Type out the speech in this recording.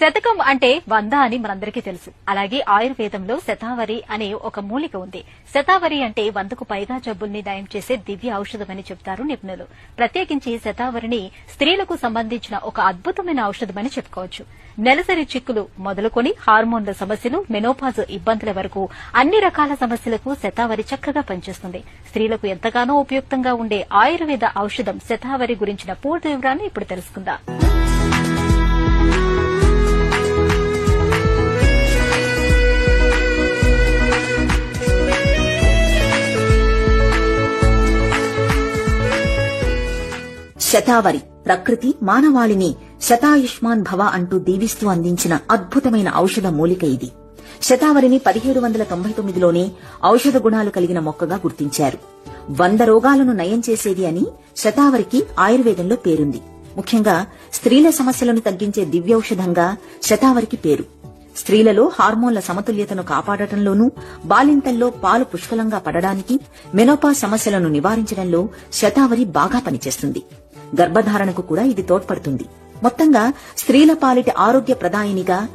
శతకం అంటే వంద అని మనందరికీ తెలుసు. అలాగే ఆయుర్వేదంలో శతావరి అనే ఒక మూలిక ఉంది. శతావరి అంటే వందకు పైగా జబ్బుల్ని నయం చేసే దివ్య ఔషధమని చెప్తారు నిపుణులు. ప్రత్యేకించి శతావరిని స్త్రీలకు సంబంధించిన ఒక అద్భుతమైన ఔషధమని చెప్పుకోవచ్చు. నెలసరి చిక్కులు మొదలుకొని హార్మోన్ల సమస్యలు మెనోపాజ్ ఇబ్బందుల వరకు అన్ని రకాల సమస్యలకు శతావరి చక్కగా పనిచేస్తుంది. స్త్రీలకు ఎంతగానో ఉపయుక్తంగా ఉండే ఆయుర్వేద ఔషధం శతావరి గురించిన పూర్తి వివరాలను ఇప్పుడు తెలుసుకుందాం. శతావరి ప్రకృతి మానవాళిని శతాయుష్మాన్ భవ అంటూ దీవిస్తూ అందించిన అద్భుతమైన ఔషధ మూలిక ఇది. శతావరిని పదిహేడు వందల తొంభై తొమ్మిదిలోనే ఔషధ గుణాలు కలిగిన మొక్కగా గుర్తించారు. వంద రోగాలను నయం చేసేది అని శతావరికి ఆయుర్వేదంలో పేరుంది. ముఖ్యంగా స్త్రీల సమస్యలను తగ్గించే దివ్యౌషధంగా శతావరికి పేరు. స్త్రీలలో హార్మోన్ల సమతుల్యతను కాపాడటంలోనూ బాలింతల్లో పాలు పుష్కలంగా పడడానికి మెనోపా సమస్యలను నివారించడంలో శతావరి బాగా పనిచేస్తుంది. గర్భధారణకు కూడా ఇది తోడ్పడుతుంది. మొత్తంగా స్త్రీల పాలిటి ఆరోగ్య ప్రదాయినిగా